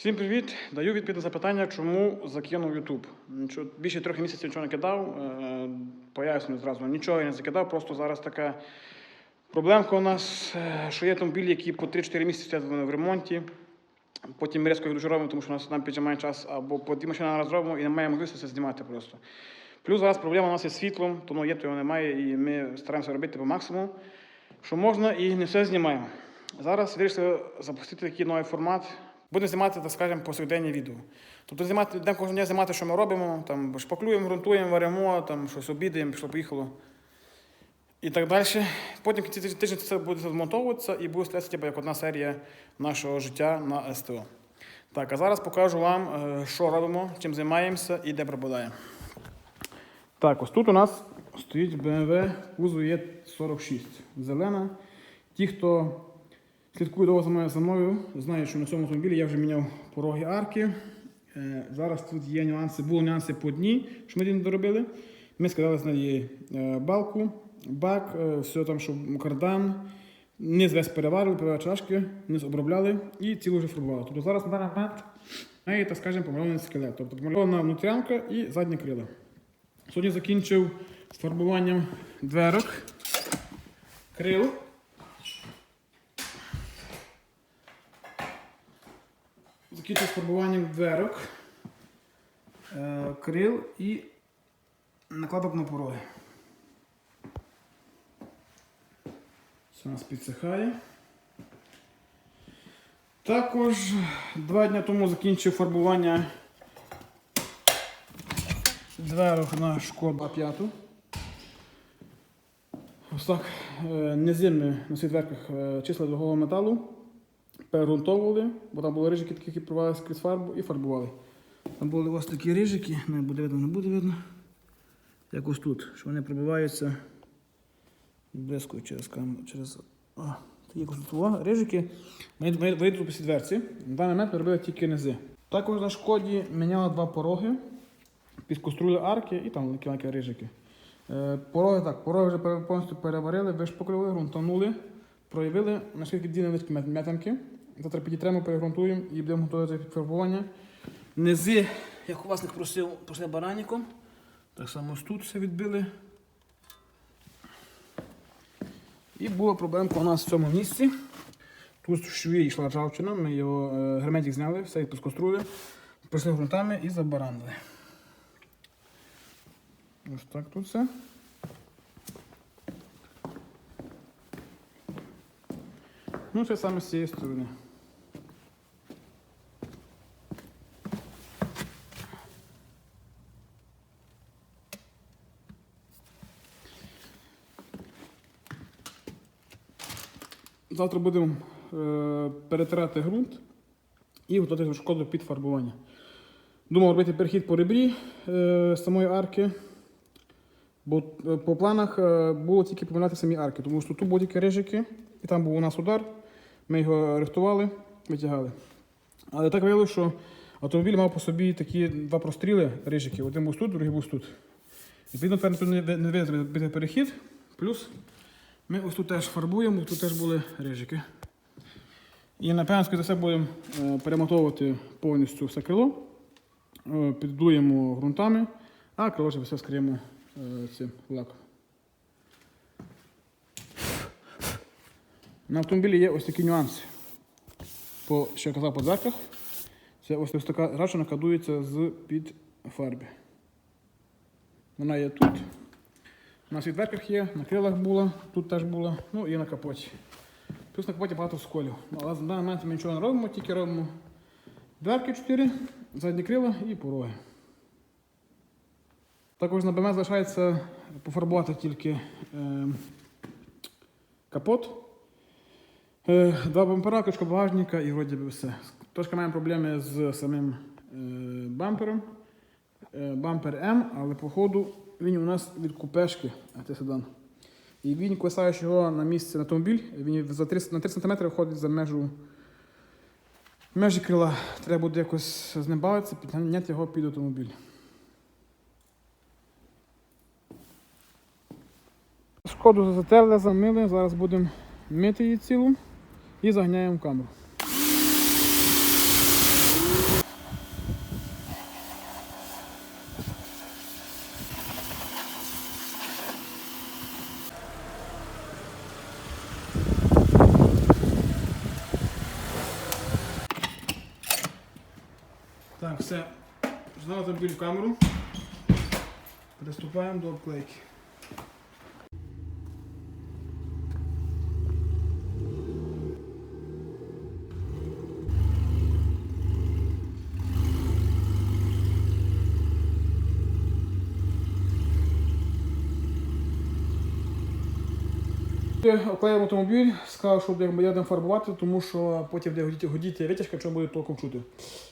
Всім привіт! Даю відповідь на запитання, чому закинув YouTube. Більше трьох місяців нічого не кидав. е, Пояснюю зразу, нічого я не закидав, просто зараз така проблемка у нас, е, що є автомобілі, які по 3-4 місяці стоять в ремонті. Потім ми різко робимо, тому що у нас нам піджимає час, або по дві машини раз робимо і немає можливості це знімати просто. Плюс зараз проблема у нас є з світлом, тому є, то його немає, і ми стараємося робити по максимуму, що можна, і не все знімаємо. Зараз вирішили запустити такий новий формат. Будемо знімати, так скажемо, повсякденні відео. Тобто знімати, будемо кожного дня знімати, що ми робимо, там шпаклюємо, ґрунтуємо, варимо, там щось обідаємо, пішло, поїхало. І так далі. Потім кінці тижня це буде змонтовуватися і буде стояти типу, як одна серія нашого життя на СТО. Так, а зараз покажу вам, е, що робимо, чим займаємося і де пропадаємо. Так, ось тут у нас стоїть BMW кузов є 46 зелена. Ті, хто слідкує довго за мною, знають, що на цьому автомобілі я вже міняв пороги арки. Е, Зараз тут є нюанси, були нюанси по дні, що ми не доробили. Ми скидали з неї балку, бак, е, все там, що кардан. Низ весь переварили, переварили чашки, низ обробляли і цілу вже фарбували. Тобто зараз на даний момент неї, так скажемо, помальований скелет. Тобто помальована внутрянка і задні крила. Сьогодні закінчив з фарбуванням дверок, крил. Закінчив з фарбуванням дверок, е, крил і накладок на пороги. У нас підсихає. Також два дні тому закінчив фарбування дверок на шкоду А5. Ось так е, низинами на цих дверках е, числа дорогого металу перегрунтовували, бо там були рижики, які провали скрізь фарбу і фарбували. Там були ось такі рижики, не буде видно, не буде видно. Як ось тут, що вони пробиваються блискою через камеру, через. О, такі о, рижики. Ми, ми вийдуть цій дверці. На даний момент робили тільки низи. Також на шкоді міняли два пороги, підкострули арки і там маленькі рижики. Е, Пороги так, пороги вже повністю переварили, вишпаклювали, грунтанули, проявили, наскільки мет- метанки. Завтра підітремо, перегрунтуємо і будемо готувати під фарбування. Низи, як у власник просив, пошли бараніком. Так само ось тут все відбили. І була проблемка у нас в цьому місці. Тут в шві йшла ржавчина, ми його е, герметик зняли, все підкострули, пройшли ґрунтами і забаранили. Ось так тут все. Ну, це саме з цієї сторони. Завтра будемо е, перетирати ґрунт і готувати шкоду під фарбування. Думав робити перехід по ребрі е, самої арки. Бо е, по планах е, було тільки поміняти самі арки, тому що тут були тільки рижики, і там був у нас удар. Ми його рихтували, витягали. Але так виявилося, що автомобіль мав по собі такі два простріли рижики. Один був тут, другий був тут. Відповідно, тепер не, робити перехід. Плюс ми ось тут теж фарбуємо, тут теж були рижики. І напевно, за все, будемо е, перемотовувати повністю все крило, е, піддуємо ґрунтами, а крило все скриємо е, цим лаком. На автомобілі є ось такі нюанси. По, що я казав по дзерках, це ось, ось така рачина кадується з під фарби. Вона є тут. На світверках є, на крилах була, тут теж була, ну і на капоті. Плюс на капоті багато сколів. Але на даний момент ми нічого не робимо, тільки робимо дверки 4, задні крила і пороги. Також на БМ залишається пофарбувати тільки е, капот, е, два бампера, кришка багажника і вроді би все. Трошки маємо проблеми з самим е, бампером. Е, бампер М, але походу він у нас від купешки, це седан. І він, коли його на місце на автомобіль, він за 3, на 3 см виходить за межу межі крила. Треба буде якось з ним бавитися, підганяти його під автомобіль. Шкоду затерли, замили, зараз будемо мити її цілу і заганяємо в камеру. Так, все. Знову автомобіль в камеру. Приступаємо до обклейки. Оклеїв автомобіль, сказав, що як будемо фарбувати, тому що потім буде годіти, годіти витяжка, що буде толком чути.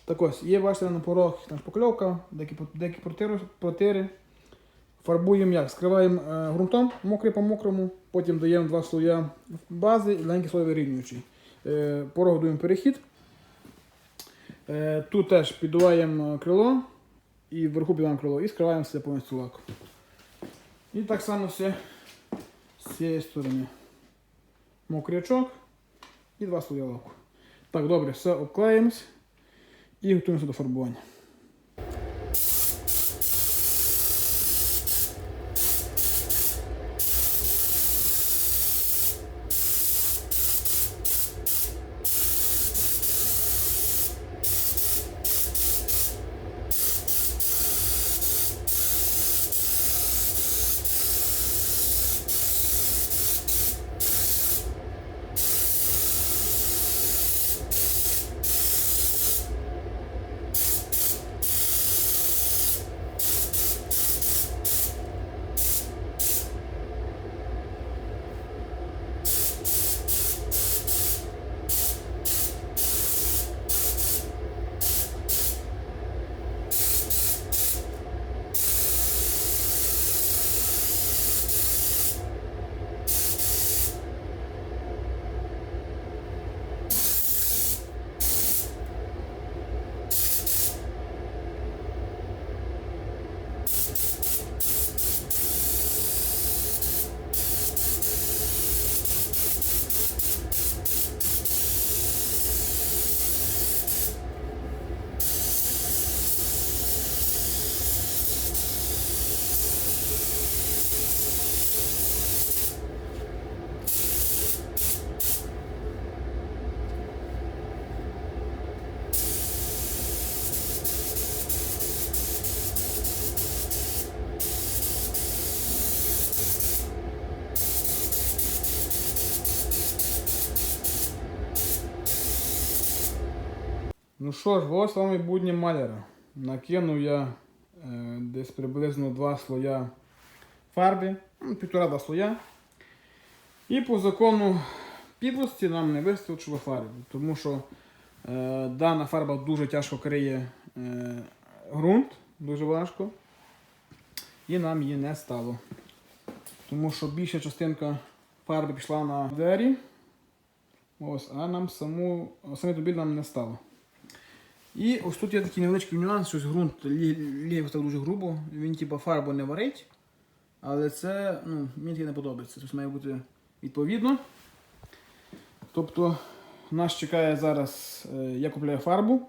Так ось, є бачите на порог там шпакльовка, деякі, деякі протири, протири. Фарбуємо як? Скриваємо е, ґрунтом мокрий по мокрому, потім даємо два слоя бази і маленький слой вирівнюючий. Е, порог даємо перехід. Е, тут теж піддуваємо крило і вверху піддуваємо крило і скриваємо все повністю лаком. І так само все з цієї сторони. Мокрячок і два слоя лаку. Так, добре, все обклеїмось і готуємося до фарбування. Ну що ж, ось вам будні маляра. Накинув я е, десь приблизно два слоя фарби, ну, півтора-два слоя. І по закону підлості нам не вистачило фарби, тому що е, дана фарба дуже тяжко криє е, ґрунт, дуже важко. І нам її не стало. Тому що більша частинка фарби пішла на двері. Ось, а нам саму, самий автомобіль нам не стало. І ось тут є такий невеличкий нюанс, що ґрунт лі- ліг так дуже грубо, він типу фарбу не варить, але це ну, мені таке не подобається. Тобто має бути відповідно. Тобто нас чекає зараз, е, я купляю фарбу.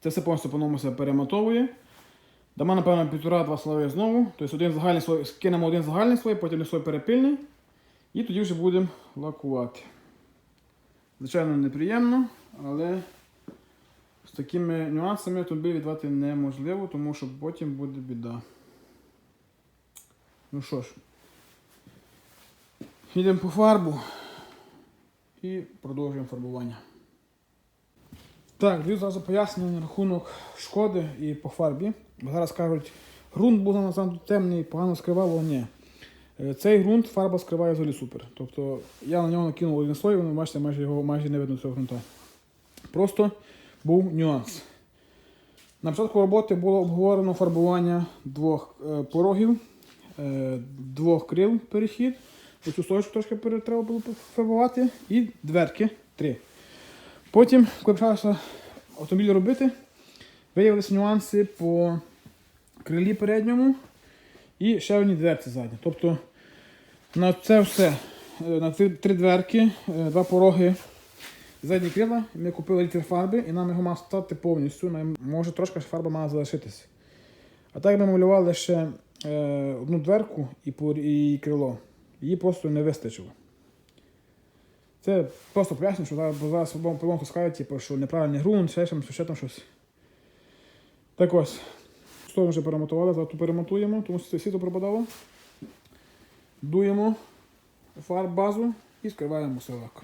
Це все повністю по-новому перематовує. Дамо, напевно, півтора-два слої знову. Тобто один загальний слой, скинемо один загальний слой, потім один слой перепильний. І тоді вже будемо лакувати. Звичайно, неприємно, але з такими нюансами автомобіль віддати неможливо, тому що потім буде біда. Ну що ж, йдемо по фарбу і продовжуємо фарбування. Так, даю зразу пояснення на рахунок шкоди і по фарбі. Зараз кажуть, ґрунт був занадто темний, погано скривало, ні. Е, Цей ґрунт фарба скриває взагалі супер. Тобто я на нього накинув один слой, ви бачите, майже його майже не видно цього ґрунта. Просто був нюанс. На початку роботи було обговорено фарбування двох е, порогів, е, двох крил перехід. Оцю стоечку трошки треба було пофарбувати і дверки три. Потім, коли почалося автомобіль робити, виявилися нюанси по крилі передньому і ще одні дверці ззаді. Тобто на це все, е, на три дверки, два пороги задні крила, ми купили літр фарби і нам його мав стати повністю. Може трошки фарба мала залишитися. А так ми малювали ще е, одну дверку і, і крило. Її просто не вистачило. Це просто поясню, що зараз, зараз по-любому скажуть, типу, що неправильний ґрунт, ще, щось, ще там щось. Так ось. Сторону вже перемотували, завтра перемотуємо, тому що це світло пропадало. Дуємо фарб базу і скриваємо селак.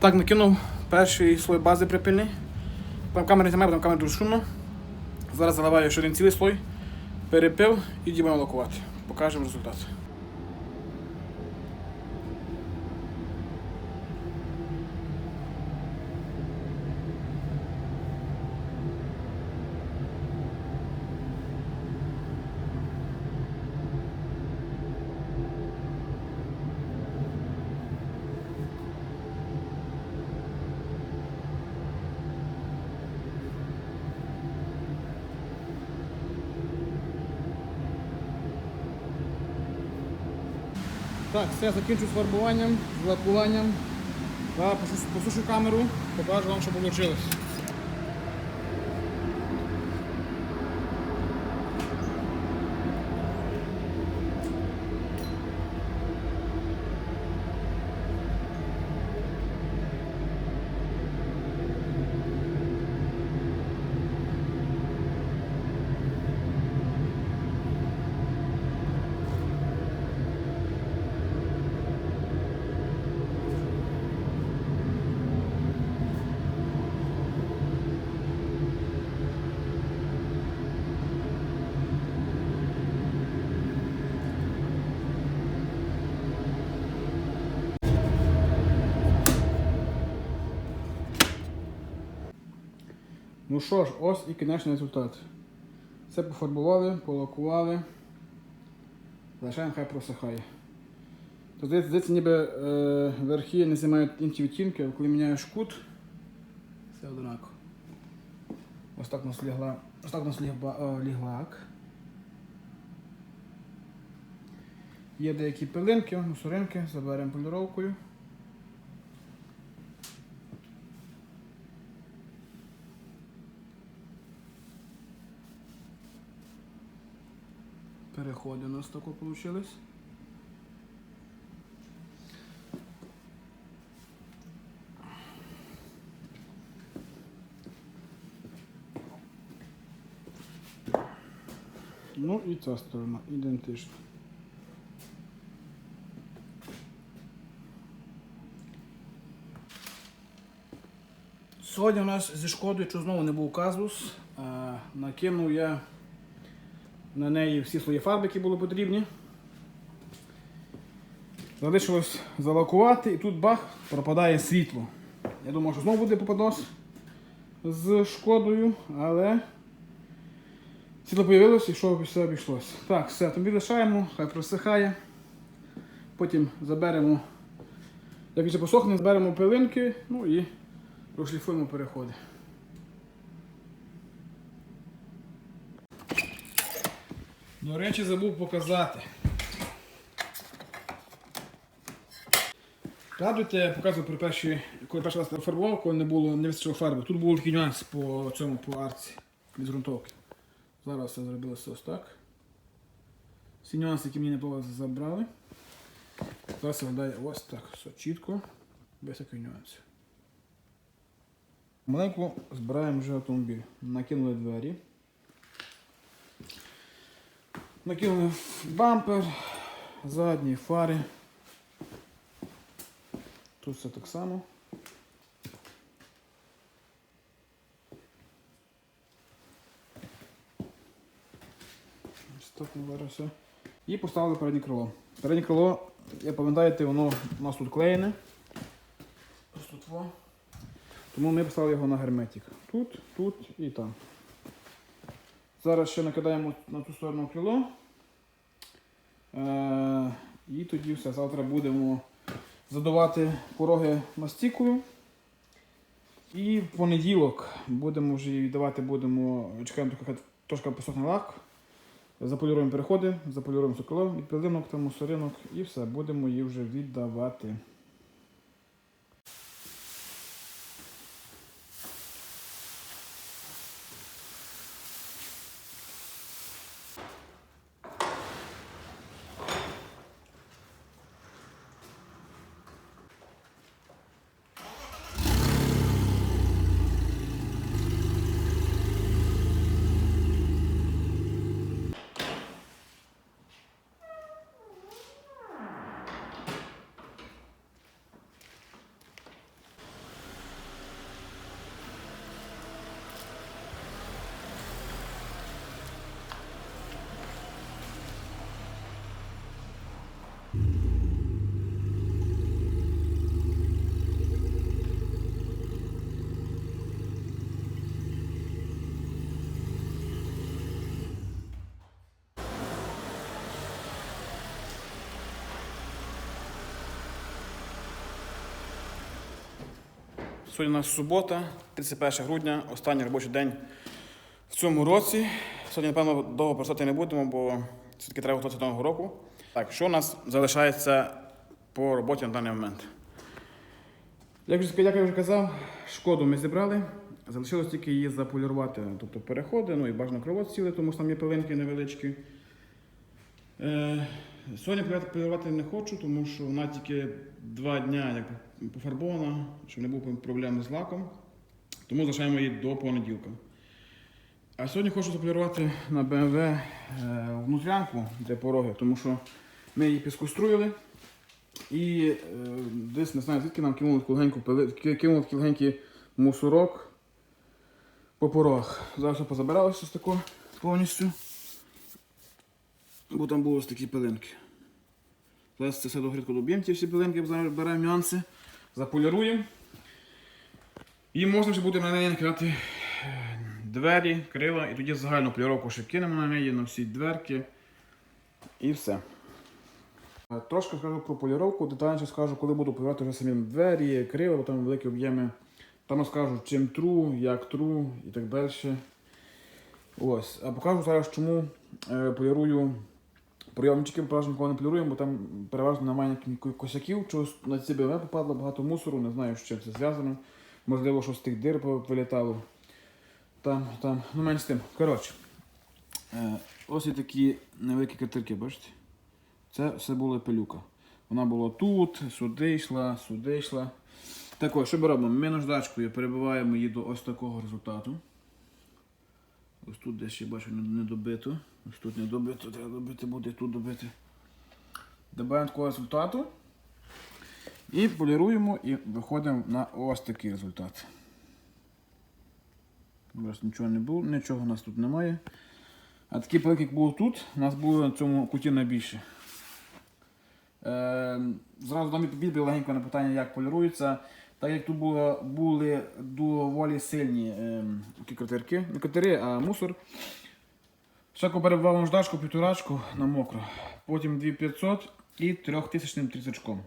Так, накинув перший слой бази припильний. Там камери знімає, там камери дуже шумно. Зараз заливаю ще один цілий слой, перепив і діємо лакувати. Покажемо результат. Так, все, закінчу з фарбуванням, з лакуванням. Посушу камеру, покажу вам, що вийшло. Ну що ж, ось і кінечний результат. Все пофарбували, полакували. Залишаємо хай просихає. То здається, ніби е, верхи не знімають інші відтінки, а коли міняєш кут, все одинаково. Ось так у нас лягла, ось так у нас ліг, ба- о, ліг лак. Є деякі пилинки, мусоринки, заберемо поліровкою. Переходи у нас тако получились. Ну і ця сторона ідентична. Сьогодні у нас зі шкодою, що знову не був казус. Е, накинув я на неї всі свої фарби, які були потрібні. Залишилось залакувати і тут бах, пропадає світло. Я думав, що знову буде попадос з шкодою, але світло з'явилось і що все обійшлось. Так, все, тобі лишаємо, хай просихає. Потім заберемо, як вже посохне, зберемо пилинки, ну і прошліфуємо переходи. До речі, забув показати. Радуйте, я показував при першій, коли перший раз фарбував, коли не було не вистачило фарби. Тут був такий нюанс по цьому по арці від ґрунтовки. Зараз все зробилося ось так. Всі нюанси, які мені не було, забрали. Зараз виглядає ось так. Все чітко, без таких нюансів. Маленьку збираємо вже автомобіль. Накинули двері. Накинули бампер, задні фари. Тут все так само. І поставили переднє крило. Переднє крило, як пам'ятаєте, воно у нас тут клеєне. Тому ми поставили його на герметик. Тут, тут і там. Зараз ще накидаємо на ту сторону крило. Е, і тоді все. Завтра будемо задувати пороги мастікою. І в понеділок будемо вже її віддавати, будемо, чекаємо трохи трошки посохне лак. Заполіруємо переходи, заполіруємо соколо від пилинок та мусоринок і все, будемо її вже віддавати. Сьогодні у нас субота, 31 грудня, останній робочий день в цьому році. Сьогодні, напевно, довго працювати не будемо, бо все-таки треба готуватися до нового року. Так, що у нас залишається по роботі на даний момент? Як, як я вже казав, шкоду ми зібрали. Залишилось тільки її заполірувати, тобто переходи, ну і бажано крило ціле, тому що там є пилинки невеличкі. Е, сьогодні полірувати не хочу, тому що вона тільки два дня як пофарбована, щоб не було проблем з лаком. Тому залишаємо її до понеділка. А сьогодні хочу заполірувати на BMW е, внутрянку для пороги, тому що ми її піскоструїли. І е, десь не знаю, звідки нам кинули кинули легенький мусорок по порогах. Зараз позабиралося з такого повністю. Бо там були ось такі пилинки. Зараз це все до грідку доб'ємо, ті всі пилинки, зараз беремо нюанси, заполіруємо. І можна вже буде на неї накидати е, двері, крила, і тоді загальну поліровку ще кинемо на неї, на всі дверки. І все. Е, Трошки скажу про поліровку, детальніше скажу, коли буду полірувати вже самі двері, крила, бо там великі об'єми. Там розкажу, чим тру, як тру і так далі. Ось. А покажу зараз, чому е, полірую прийомчики, переважно нікого не поліруємо, бо там переважно немає косяків. Чогось на ці БМ попадло багато мусору, не знаю, з чим це зв'язано. Можливо, що з тих дир вилітало. Там, там, ну менш тим. Коротше. Е, ось і такі невеликі катирки, бачите? Це все була пилюка. Вона була тут, сюди йшла, сюди йшла. Так ось, що ми робимо? Ми наждачкою перебиваємо її до ось такого результату. Тут десь ще бачу не добито. Ось тут не добито, треба добити буде, тут добити. Добавимо такого результату. І поліруємо і виходимо на ось такий результат. У нічого не було, нічого у нас тут немає. А такі пилки, як було тут, у нас було на цьому куті найбільше. Е, зразу дам відповідь легенько на питання, як полірується. Так як тут було, були доволі сильні е, такі катирки, не катери, а мусор. Всяко перебував наждачку, півторачку на мокро. Потім 2500 і 3000 трісачком.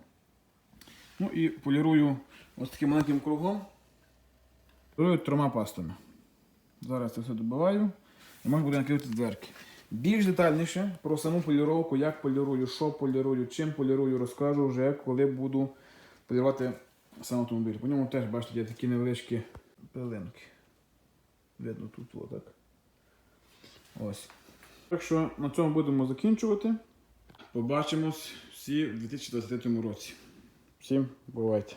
Ну і полірую ось таким маленьким кругом. Полірую трьома пастами. Зараз це все добиваю і можна буде накрити дверки. Більш детальніше про саму поліровку, як полірую, що полірую, чим полірую, розкажу вже, коли буду полірувати сам автомобіль. По ньому теж, бачите, є такі невеличкі пилинки. Видно тут, отак. Ось. Так що на цьому будемо закінчувати. Побачимось всі в 2023 році. Всім бувайте!